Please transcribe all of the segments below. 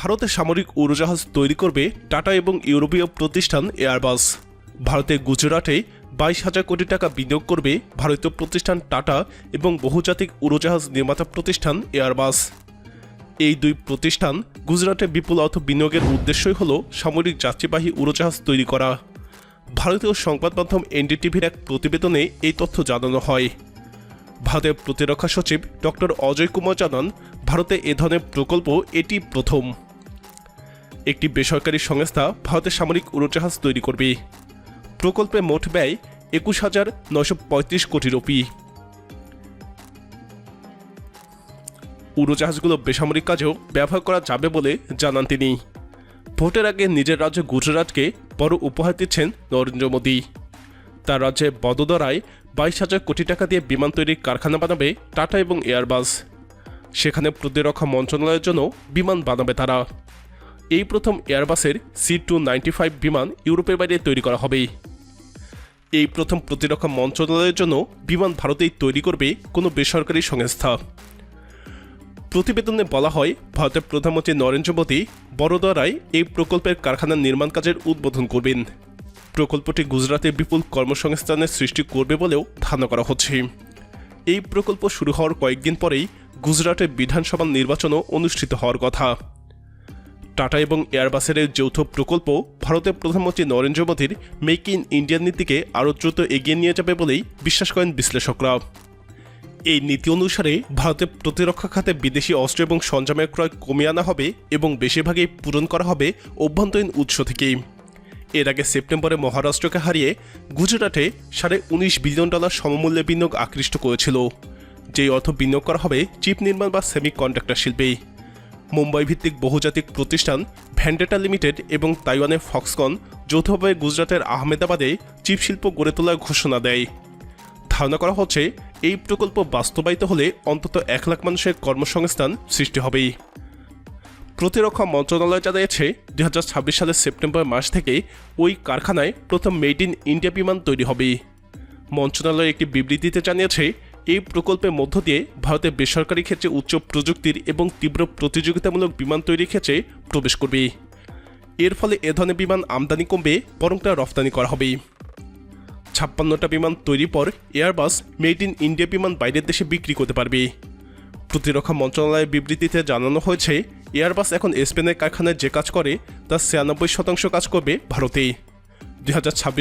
ভারতে সামরিক উড়োজাহাজ তৈরি করবে টাটা এবং ইউরোপীয় প্রতিষ্ঠান এয়ারবাস। ভারতে গুজরাটে বাইশ হাজার কোটি টাকা বিনিয়োগ করবে ভারতীয় প্রতিষ্ঠান টাটা এবং বহুজাতিক উড়োজাহাজ নির্মাতা প্রতিষ্ঠান এয়ারবাস। এই দুই প্রতিষ্ঠান গুজরাটে বিপুল অর্থ বিনিয়োগের উদ্দেশ্যই হল সামরিক যাত্রীবাহী উড়োজাহাজ তৈরি করা। ভারতীয় সংবাদ মাধ্যম এনডিটিভির এক প্রতিবেদনে এই তথ্য জানানো হয়। ভারতের প্রতিরক্ষা সচিব ডক্টর অজয় কুমার জানান, ভারতে এ ধরনের প্রকল্প এটি প্রথম। একটি বেসরকারি সংস্থা ভারতের সামরিক উড়োজাহাজ তৈরি করবে। প্রকল্পে মোট ব্যয় একুশ হাজার নশো পঁয়ত্রিশ কোটি রুপি। উড়োজাহাজগুলো বেসামরিক কাজেও ব্যবহার করা যাবে বলে জানান তিনি। ভোটের আগে নিজের রাজ্য গুজরাটকে বড় উপহার দিচ্ছেন নরেন্দ্র মোদী। তার রাজ্যে বদোদরায় বাইশ হাজার কোটি টাকা দিয়ে বিমান তৈরির কারখানা বানাবে টাটা এবং এয়ারবাস। সেখানে প্রতিরক্ষা মন্ত্রণালয়ের জন্য বিমান বানাবে তারা। এই প্রথম এয়ারবাসের সি টু নাইনটি ফাইভ বিমান ইউরোপের বাইরে তৈরি করা হবে। এই প্রথম প্রতিরক্ষা মন্ত্রণালয়ের জন্য বিমান ভারতেই তৈরি করবে কোনো বেসরকারি সংস্থা। প্রতিবেদনে বলা হয়, ভারতের প্রধানমন্ত্রী নরেন্দ্র মোদী বড়োদরায় এই প্রকল্পের কারখানার নির্মাণ কাজের উদ্বোধন করবেন। প্রকল্পটি গুজরাতে বিপুল কর্মসংস্থানের সৃষ্টি করবে বলেও ধারণা করা হচ্ছে। এই প্রকল্প শুরু হওয়ার কয়েকদিন পরেই গুজরাটে বিধানসভা নির্বাচনও অনুষ্ঠিত হওয়ার কথা। টাটা এবং এয়ারবাসের যৌথ প্রকল্প ভারতের প্রধানমন্ত্রী নরেন্দ্র মোদীর মেক ইন ইন্ডিয়ান নীতিকে আরও দ্রুত এগিয়ে নিয়ে যাবে বলেই বিশ্বাস করেন বিশ্লেষকরা। এই নীতি অনুসারে ভারতের প্রতিরক্ষা খাতে বিদেশি অস্ত্র এবং সরঞ্জামের ক্রয় কমিয়ে আনা হবে এবং বেশিরভাগই পূরণ করা হবে অভ্যন্তরীণ উৎস থেকেই। এর আগে সেপ্টেম্বরে মহারাষ্ট্রকে হারিয়ে গুজরাটে সাড়ে উনিশ বিলিয়ন ডলার সমমূল্যে বিনিয়োগ আকৃষ্ট করেছিল, যেই অর্থ বিনিয়োগ করা হবে চিপ নির্মাণ বা সেমি কন্ডাক্টর শিল্পেই। মুম্বাই ভিত্তিক বহুজাতিক প্রতিষ্ঠান ভ্যান্ডেটা লিমিটেড এবং তাইওয়ানের ফক্সকন যৌথভাবে গুজরাটের আহমেদাবাদে চিপ শিল্প গড়ে তোলার ঘোষণা দেয়। ধারণা করা হচ্ছে, এই প্রকল্প বাস্তবায়িত হলে অন্তত এক লাখ মানুষের কর্মসংস্থান সৃষ্টি হবেই। প্রতিরক্ষা মন্ত্রণালয় জানিয়েছে, দুই হাজার ছাব্বিশ সালের সেপ্টেম্বর মাস থেকে ওই কারখানায় প্রথম মেড ইন ইন্ডিয়া বিমান তৈরি হবে মন্ত্রণালয় একটি বিবৃতিতে জানিয়েছে এই প্রকল্পের মধ্য দিয়ে ভারতের বেসরকারি ক্ষেত্রে উচ্চ প্রযুক্তির এবং তীব্র প্রতিযোগিতামূলক বিমান তৈরির ক্ষেত্রে প্রবেশ করবে। এর ফলে এ ধরনের বিমান আমদানি কমবে বরং তা রফতানি করা হবে। ছাপ্পান্নটা বিমান তৈরির পর এয়ারবাস মেড ইন ইন্ডিয়া বিমান বাইরের দেশে বিক্রি করতে পারবে। প্রতিরক্ষা মন্ত্রণালয়ের বিবৃতিতে জানানো হয়েছে এয়ারবাস এখন স্পেনের কারখানায় যে কাজ করে তার ছিয়ানব্বই শতাংশ কাজ করবে ভারতেই দুই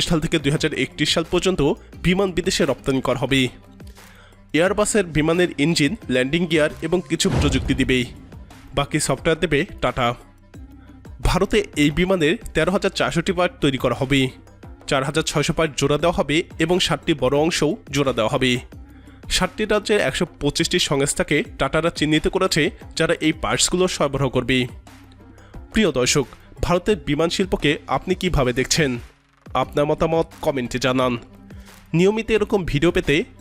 সাল থেকে দুই হাজার একত্রিশ সাল পর্যন্ত বিমান বিদেশে রপ্তানি করা হবে। এয়ারবাসের বিমানের ইঞ্জিন, ল্যান্ডিং গিয়ার এবং কিছু প্রযুক্তি দিবেই। বাকি সফটওয়্যার দেবে টাটা। ভারতে এই বিমানের তেরো হাজার চারশোটি পার্ট তৈরি করা হবে। চার হাজার ছয়শো পার্ট জোড়া দেওয়া হবে এবং ষাটটি বড় অংশও জোড়া দেওয়া হবে। ষাটটি রাজ্যের একশো পঁচিশটি সংস্থাকে টাটারা চিহ্নিত করেছে, যারা এই পার্টসগুলো সরবরাহ করবে। প্রিয় দর্শক, ভারতের বিমান শিল্পকে আপনি কীভাবে দেখছেন? আপনার মতামত কমেন্টে জানান। নিয়মিত এরকম ভিডিও পেতে